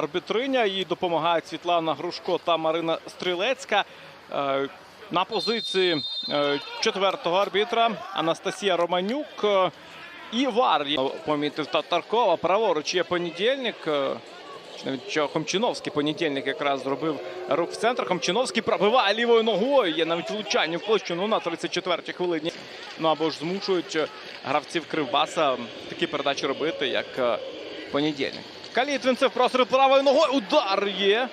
арбітриня. Їй допомагають Світлана Грушко та Марина Стрілецька. Е, На позиції е, четвертого арбітра Анастасія Романюк е, і Вар. Помітив Татаркова. Праворуч є понедільник. що Хомчиновський понедільник якраз зробив рух в центр. Хомчиновський пробиває лівою ногою. Є навіть влучання в площину на 34-й хвилині. Ну або ж змушують гравців Кривбаса такі передачі робити, як понедільник. Калітвінцев простріл правою ногою. Удар є.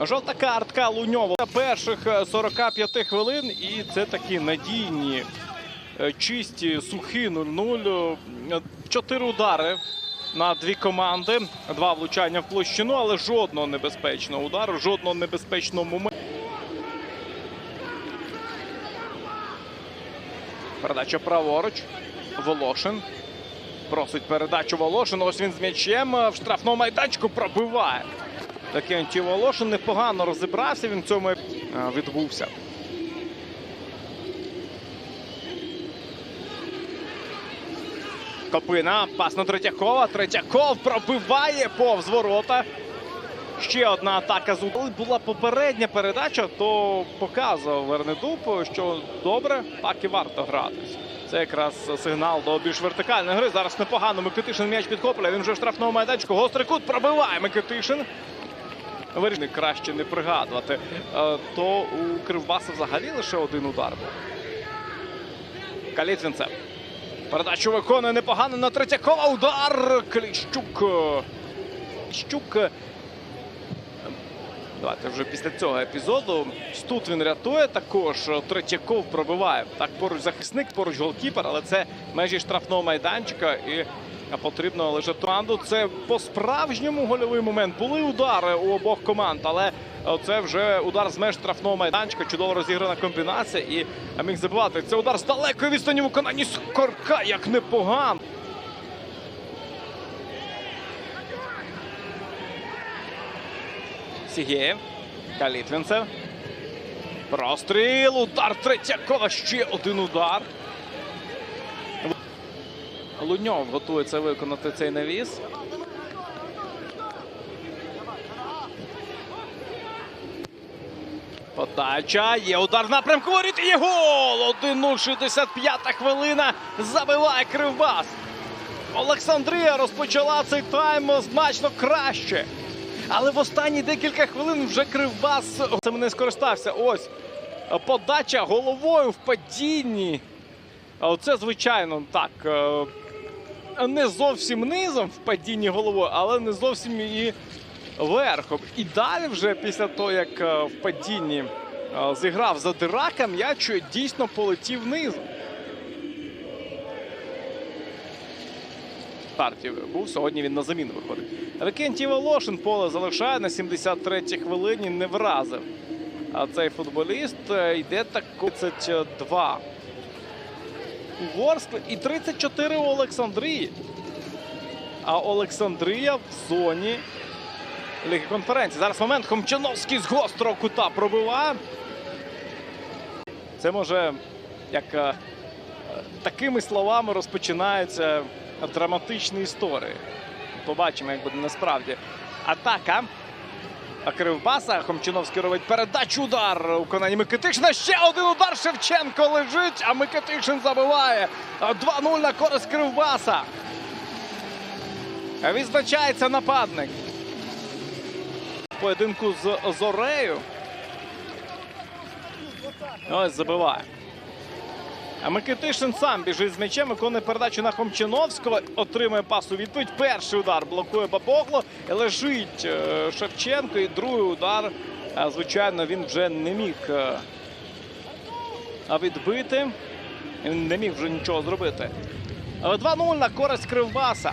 Жовта картка Луньова перших е, 45 хвилин. І це такі надійні, е, чисті, сухі 0-0. Е, Чотири удари на дві команди. Два влучання в площину, але жодного небезпечного удару, жодного небезпечного моменту. Передача праворуч. Волошин. Просить передачу Волошин. Ось він з м'ячем е, в штрафному майданчику пробиває. Такий Волошин непогано розібрався. Він в цьому е, відбувся. Копина. Пас на Третьякова. Третьяков пробиває повз ворота. Ще одна атака з Коли була попередня передача, то показував Вернедуб, що добре, так і варто гратись. Це якраз сигнал до більш вертикальної гри. Зараз непогано Микитишин м'яч підхоплює. Він вже в штрафному майданчику. Гострий кут пробиває Микитишин. Вирішили краще не пригадувати. Е, То у Кривбаса взагалі лише один удар був. Калітвінцев. Передачу виконує непогано на Третьякова. Удар! Кліщук. Кліщук. Давайте вже після цього епізоду. Тут він рятує також. Третьяков пробиває. Так, поруч захисник, поруч голкіпер, але це межі штрафного майданчика. І потрібно лише команду. Це по-справжньому гольовий момент. Були удари у обох команд, але це вже удар з меж штрафного майданчика. Чудово розіграна комбінація. І міг забивати. Це удар з далекої відстані виконанні Скорка. Як непогано. Сігєєв. Калітвінцев. Простріл. Удар Третьякова. Ще один удар. Луньов готується виконати цей навіс. Подача. Є удар в напрямку воріт. І гол! 1-0, 65 хвилина. Забиває Кривбас. Олександрія розпочала цей тайм значно краще. Але в останні декілька хвилин вже Кривбас цим не скористався. Ось подача головою в падінні. Оце, звичайно, так. Не зовсім низом в падінні головою, але не зовсім і верхом. І далі, вже після того, як е, в падінні е, зіграв задирака, м'яч дійсно полетів низом. Старті був. Сьогодні він на заміну виходить. Викентій Волошин поле залишає на 73-й хвилині. Не вразив. А цей футболіст е, йде так 32 у Ворскли і 34 у Олександрії. А Олександрія в зоні Ліги конференції. Зараз момент Хомчановський з гострого кута пробиває. Це може як е, такими словами розпочинаються драматичні історії. Побачимо, як буде насправді. Атака. Кривбаса Хомчиновський робить передачу удар у конані. Микитишина. Ще один удар Шевченко лежить, а Микитишин забиває. 2-0 на користь Кривбаса. Відзначається нападник. Поєдинку з Зорею. Ось забиває. Микитишин сам біжить з м'ячем, виконує передачу на Хомчиновського, отримує пасу відповідь. Перший удар блокує Бабогло. Лежить е, Шевченко. І другий удар, е, звичайно, він вже не міг е, відбити. Він не міг вже нічого зробити. Е, 2-0 на користь Кривбаса.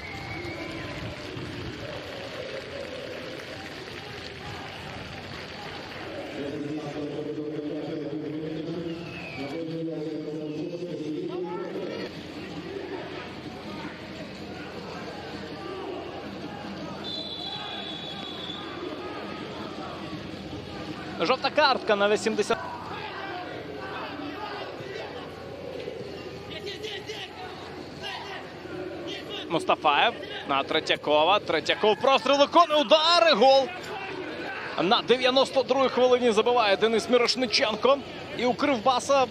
Жовта картка на 80. Мустафаєв на Третякова. Третяков простріл виконує удар. І гол. На 92-й хвилині забиває Денис Мірошниченко. І у Кривбаса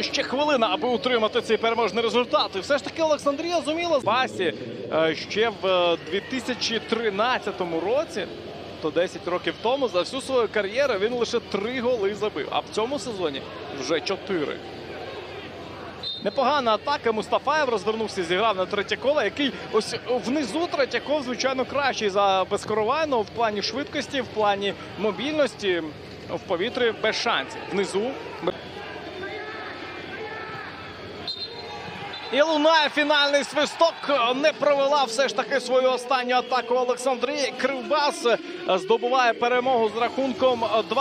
ще хвилина, аби утримати цей переможний результат. І все ж таки Олександрія зуміла з басі е, ще в е, 2013 році. То 10 років тому за всю свою кар'єру він лише три голи забив. А в цьому сезоні вже чотири. Непогана атака. Мустафаєв розвернувся, зіграв на Третьякова, який ось внизу Третьяков, звичайно, кращий за Безкоровайного в плані швидкості, в плані мобільності. В повітрі без шансів. Внизу. І лунає фінальний свисток. Не провела все ж таки свою останню атаку Олександрія. Кривбас здобуває перемогу з рахунком 2